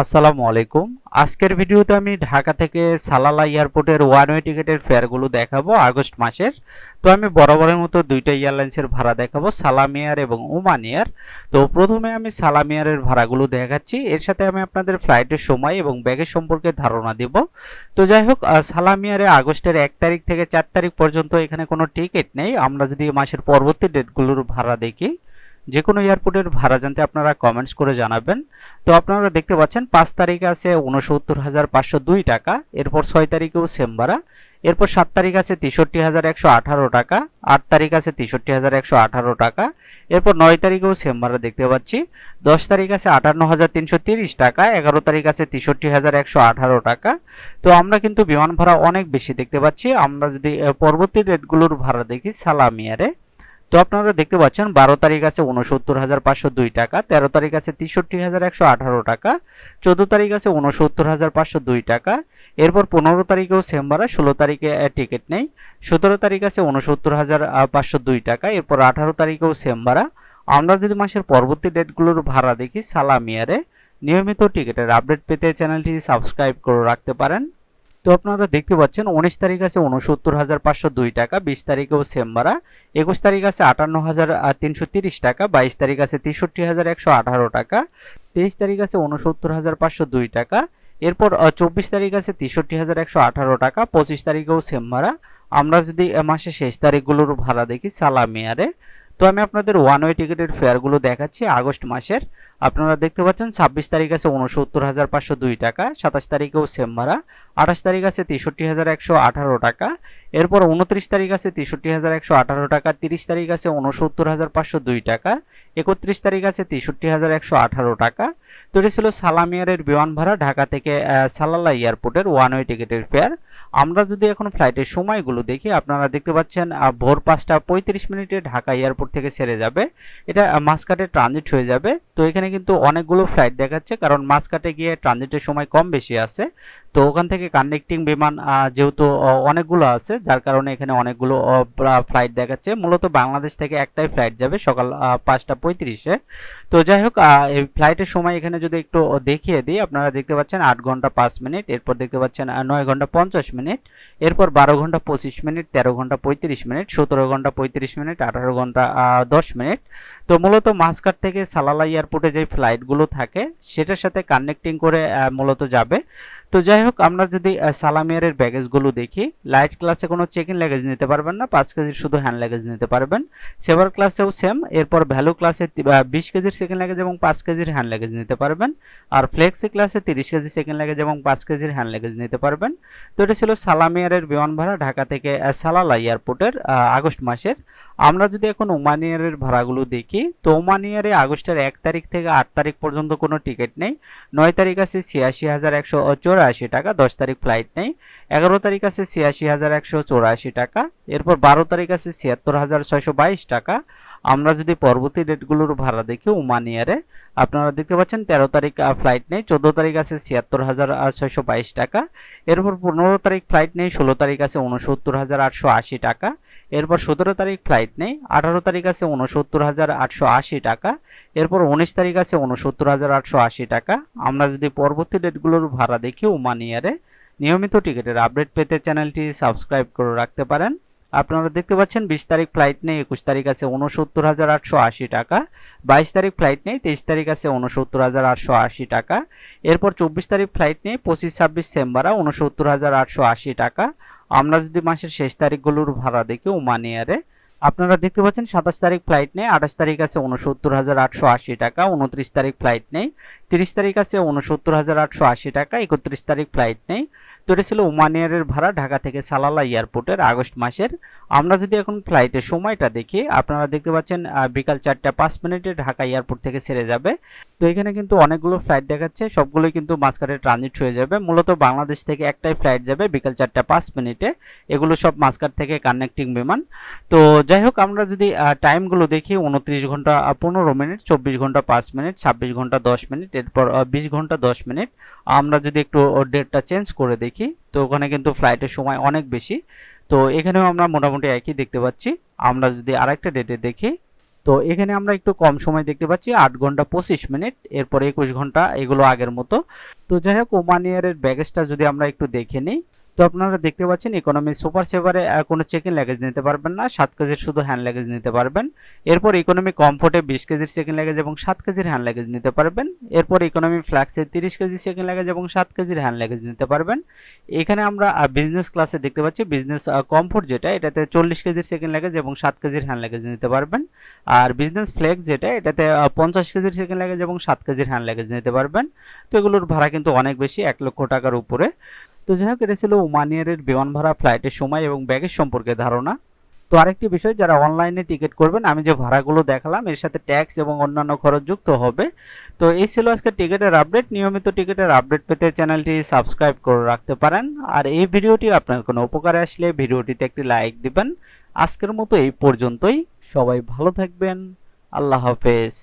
আসসালামু আলাইকুম। আজকের ভিডিওতে আমি ঢাকা থেকে সালালা এয়ারপোর্টের ওয়ান ওয়ে টিকিটের ফেয়ারগুলো দেখাবো আগস্ট মাসের। তো আমি বরাবরের মতো দুইটা এয়ারলাইন্সের ভাড়া দেখাবো, সালাম এয়ার এবং ওমান এয়ার। তো প্রথমে আমি সালাম এয়ারের ভাড়াগুলো দেখাচ্ছি। এর সাথে আমি আপনাদের ফ্লাইটের সময় এবং ব্যাগের সম্পর্কে ধারণা দিব। তো যাই হোক সালাম এয়ারে আগস্টের এক তারিখ থেকে চার তারিখ পর্যন্ত এখানে কোনো টিকিট নেই। আমরা যদি মাসের পরবর্তী ডেটগুলোর ভাড়া দেখি যে কোনো এয়ারপোর্টের ভাড়া জানতে আপনারা কমেন্টস করে জানাবেন। তো আপনারা দেখতে পাচ্ছেন, পাঁচ তারিখে আছে উনসত্তর হাজার পাঁচশো দুই টাকা, এরপর ছয় তারিখেও সেম ভাড়া, এরপর সাত তারিখ আছে তেষট্টি হাজার একশো আঠারো টাকা, আট তারিখ আছে তেষট্টি হাজার একশো আঠারো টাকা, এরপর নয় তারিখেও সেম ভাড়া দেখতে পাচ্ছি, দশ তারিখ আছে আটান্ন হাজার তিনশো তিরিশ টাকা, এগারো তারিখ আছে তেষট্টি হাজার একশো আঠারো টাকা। তো আমরা কিন্তু বিমান ভাড়া অনেক বেশি দেখতে পাচ্ছি, আমরা যদি পরবর্তী রেটগুলোর ভাড়া দেখি, সালামিয়ারে তো আপনারা দেখতে পাচ্ছেন, বারো তারিখ আছে উনসত্তর হাজার পাঁচশো দুই টাকা, তেরো তারিখ আছে তেষট্টি হাজার একশো আঠারো টাকা, চোদ্দ তারিখ আছে উনসত্তর হাজার পাঁচশো দুই টাকা, এরপর পনেরো তারিখেও সেম ভাড়া ষোলো তারিখে টিকিট নেই, সতেরো তারিখ আছে উনসত্তর হাজার পাঁচশো দুই টাকা, এরপর আঠারো তারিখেও সেম ভাড়া আমরা যদি মাসের পরবর্তী ডেটগুলোর ভাড়া দেখি, সালামিয়ারে, নিয়মিত টিকিটের আপডেট পেতে চ্যানেলটি সাবস্ক্রাইব করে রাখতে পারেন। তো আপনারা দেখতে পাচ্ছেন, উনিশ তারিখ আছে উনসত্তর হাজার পাঁচশো দুই টাকা, বিশ তারিখেও সেম ভাড়া। একুশ তারিখ আছে আটান্ন হাজার তিনশো তিরিশ টাকা, বাইশ তারিখ আছে তেষট্টি হাজার একশো আঠারো টাকা, তেইশ তারিখ আছে উনসত্তর হাজার পাঁচশো দুই টাকা, এরপর চব্বিশ তারিখ আছে তেষট্টি হাজার একশো আঠারো টাকা, পঁচিশ তারিখেও সেম ভাড়া। আমরা যদি মাসের শেষ তারিখগুলোর ভাড়া দেখি, সালামিয়ারে, তো আমি আপনাদের ওয়ান ওয়ে টিকিটের ফেয়ারগুলো দেখাচ্ছি আগস্ট মাসের। আপনারা দেখতে পাচ্ছেন, ছাব্বিশ তারিখ আছে উনসত্তর হাজার পাঁচশো দুই টাকা, সাতাশ তারিখেও সেম ভাড়া, আঠাশ তারিখ আছে তেষট্টি হাজার একশো আঠারো টাকা, এরপর উনত্রিশ তারিখ আছে তেষট্টি হাজার একশো আঠারো টাকা, তিরিশ তারিখ আছে উনসত্তর হাজার পাঁচশো দুই টাকা, একত্রিশ তারিখ আছে তেষট্টি হাজার একশো আঠারো টাকা। তো এটা ছিল সালামিয়ারের বিমান ভাড়া ঢাকা থেকে সালালা এয়ারপোর্টের ওয়ান ওয়ে টিকিটের ফেয়ার আমরা যদি এখন ফ্লাইটের সময়গুলো দেখি, আপনারা দেখতে পাচ্ছেন ভোর পাঁচটা পঁয়ত্রিশ মিনিটে ঢাকা এয়ারপোর্ট থেকে ছেড়ে যাবে। এটা মাসকাটে ট্রানজিট হয়ে যাবে। তো এখানে কিন্তু অনেকগুলো ফ্লাইট দেখাচ্ছে কারণ মাঝখাটে গিয়ে ট্রানজিটের সময় কম বেশি আছে। তো ওখান থেকে কানেক্টিং বিমান যেহেতু অনেকগুলো আছে, যার কারণে এখানে অনেকগুলো ফ্লাইট দেখাচ্ছে। মূলত বাংলাদেশ থেকে একটাই ফ্লাইট যাবে সকাল পাঁচটা পঁয়ত্রিশে। তো যাই হোক এই ফ্লাইটের সময় এখানে যদি একটু দেখিয়ে দিই, আপনারা দেখতে পাচ্ছেন আট ঘণ্টা পাঁচ মিনিট, এরপর দেখতে পাচ্ছেন নয় ঘণ্টা পঞ্চাশ মিনিট, এরপর বারো ঘণ্টা পঁচিশ মিনিট, তেরো ঘণ্টা পঁয়ত্রিশ মিনিট, সতেরো ঘণ্টা পঁয়ত্রিশ মিনিট, আঠারো ঘণ্টা দশ মিনিট। তো মূলত মাসকাট থেকে সালালা এয়ারপোর্টে যে ফ্লাইটগুলো থাকে, সেটার সাথে কানেক্টিং করে মূলত যাবে। তো যাই হোক, আমরা যদি সালামিয়ারের ব্যাগেজগুলো দেখি লাইট ক্লাসে কোনো চেক ইন লাগেজ নিতে পারবেন না, পাঁচ কেজির শুধু হ্যান্ড লাগেজ নিতে পারবেন। সেভার ক্লাসেও সেম এরপর ভ্যালু ক্লাসে বিশ কেজির সেকেন্ড লাগেজ এবং পাঁচ কেজির হ্যান্ড লাগেজ নিতে পারবেন। আর ফ্লেক্সি ক্লাসে তিরিশ কেজি সেকেন্ড লাগেজ এবং পাঁচ কেজির হ্যান্ড লাগেজ নিতে পারবেন। তো এটা ছিল সালামিয়ারের বিমান ভাড়া ঢাকা থেকে সালালা এয়ারপোর্টের আগস্ট মাসের। আমরা যদি এখন ওমান ইয়ারের ভাড়াগুলো দেখি, তো ওমান ইয়ারে আগস্টের এক তারিখ থেকে আট তারিখ পর্যন্ত কোনো টিকিট নেই। নয় তারিখ আছে ছিয়াশি হাজার একশো চৌরাশি টাকা, দশ তারিখ ফ্লাইট নেই। এগারো তারিখ আছে ছিয়াশি হাজার একশো চৌরাশি টাকা, এরপর বারো তারিখ আছে ছিয়াত্তর হাজার ছয়শো বাইশ টাকা। আমরা যদি পরবর্তী ডেটগুলোর ভাড়া দেখি ওমানিয়ারে আপনারা দেখতে পাচ্ছেন তেরো তারিখ ফ্লাইট নেই, চোদ্দ তারিখ আছে ছিয়াত্তর হাজার ছয়শো বাইশ টাকা। এরপর পনেরো তারিখ ফ্লাইট নেই, ষোলো তারিখ আছে উনসত্তর হাজার, আটশো আশি টাকা। এরপর সতেরো তারিখ ফ্লাইট নেই, আঠারো তারিখ আছে উনসত্তর হাজার, আটশো আশি টাকা। এরপর উনিশ তারিখ আছে উনসত্তর হাজার, আটশো আশি টাকা। আমরা যদি পরবর্তী ডেটগুলোর ভাড়া দেখি ওমানিয়ারে নিয়মিত টিকিটের আপডেট পেতে চ্যানেলটি সাবস্ক্রাইব করে রাখতে পারেন। আপনারা দেখতে পাচ্ছেন বিশ তারিখ ফ্লাইট নেই, একুশ তারিখ আছে উনসত্তর হাজার আটশো আশি টাকা, বাইশ তারিখ ফ্লাইট নেই, তেইশ তারিখ আছে উনসত্তর হাজার আটশো আশি টাকা। এরপর চব্বিশ তারিখ ফ্লাইট নেই, পঁচিশ, ছাব্বিশ সেম্বারা উনসত্তর হাজার আটশো আশি টাকা। আমরা যদি মাসের শেষ তারিখগুলোর ভাড়া দেখি, ওমানিয়ারে আপনারা দেখতে পাচ্ছেন সাতাশ তারিখ ফ্লাইট নেই, আঠাশ তারিখ আছে উনসত্তর হাজার আটশো আশি টাকা উনত্রিশ তারিখ ফ্লাইট নেই, তিরিশ তারিখ আছে উনসত্তর হাজার আটশো আশি টাকা, একত্রিশ তারিখ ফ্লাইট নেই। তো এটা ছিল ওমানিয়ারের ভাড়া, ঢাকা থেকে সালালা এয়ারপোর্টের আগস্ট মাসের। আমরা যদি এখন ফ্লাইটের সময়টা দেখি, আপনারা দেখতে পাচ্ছেন বিকাল চারটা পাঁচ মিনিটে ঢাকা এয়ারপোর্ট থেকে ছেড়ে যাবে। তো এখানে কিন্তু অনেকগুলো ফ্লাইট দেখাচ্ছে, সবগুলোই কিন্তু মাঝখানে ট্রানজিট হয়ে যাবে। মূলত বাংলাদেশ থেকে একটাই ফ্লাইট যাবে বিকাল চারটা পাঁচ মিনিটে। এগুলো সব মাঝখাট থেকে কানেক্টিং বিমান। তো যাই হোক আমরা যদি টাইমগুলো দেখি, উনত্রিশ ঘণ্টা পনেরো মিনিট, চব্বিশ ঘণ্টা, পাঁচ মিনিট, ছাব্বিশ ঘণ্টা, দশ মিনিট, এরপর বিশ ঘণ্টা, দশ মিনিট, আমরা যদি একটু ডেটটা চেঞ্জ করে দেখি, তো ওখানে কিন্তু ফ্লাইটের সময় অনেক বেশি। তো এখানেও আমরা মোটামুটি একই দেখতে পাচ্ছি। আমরা যদি আরেকটা ডেটে দেখি, তো এখানে আমরা একটু কম সময় দেখতে পাচ্ছি, আট ঘণ্টা, পঁচিশ মিনিট, এরপর একুশ ঘণ্টা, এগুলো আগের মতো। তো যাই হোক ওমান ইয়ারের ব্যাগেজটা যদি আমরা একটু দেখে নিই তো আপনারা দেখতে পাচ্ছেন ইকোনমি সুপার সেভারে কোনো চেক লাগেজ নিতে পারবেন না। সাত কেজির শুধু হ্যান্ড লাগেজ নিতে পারবেন। এরপর ইকোনমি কমফোর্টে বিশ কেজির চেক লাগেজ এবং সাত কেজির হ্যান্ড লাগেজ নিতে পারবেন। এরপর ইকোনমি ফ্ল্যাক্সে তিরিশ কেজি চেক লাগেজ এবং সাত কেজির হ্যান্ড লাগেজ নিতে পারবেন। এখানে আমরা বিজনেস ক্লাসে দেখতে পাচ্ছি বিজনেস কমফোর্ট যেটা, এটাতে চল্লিশ কেজির চেক লাগেজ এবং সাত কেজির হ্যান্ড লাগেজ নিতে পারবেন। আর বিজনেস ফ্লেক্স যেটা, এটাতে পঞ্চাশ কেজির চেক লাগেজ এবং সাত কেজির হ্যান্ড লাগেজ নিতে পারবেন। তো এগুলোর ভাড়া কিন্তু অনেক বেশি, এক লক্ষ টাকার উপরে। তো যাই হোক, এটা ছিল ওমানিয়ারের বিমান ভাড়া ফ্লাইটের সময় এবং ব্যাগের সম্পর্কে ধারণা। তো আরেকটি বিষয়, যারা অনলাইনে টিকিট করবেন, আমি যে ভাড়াগুলো দেখালাম, এর সাথে ট্যাক্স এবং অন্যান্য খরচ যুক্ত হবে। তো এই ছিল আজকে টিকিটের আপডেট। নিয়মিত টিকিটের আপডেট পেতে চ্যানেলটি সাবস্ক্রাইব করে রাখতে পারেন। আর এই ভিডিওটি আপনার কোনো উপকারে আসলে ভিডিওটিতে একটি লাইক দিবেন। আজকের মতো এই পর্যন্তই। সবাই ভালো থাকবেন। আল্লাহ হাফেজ।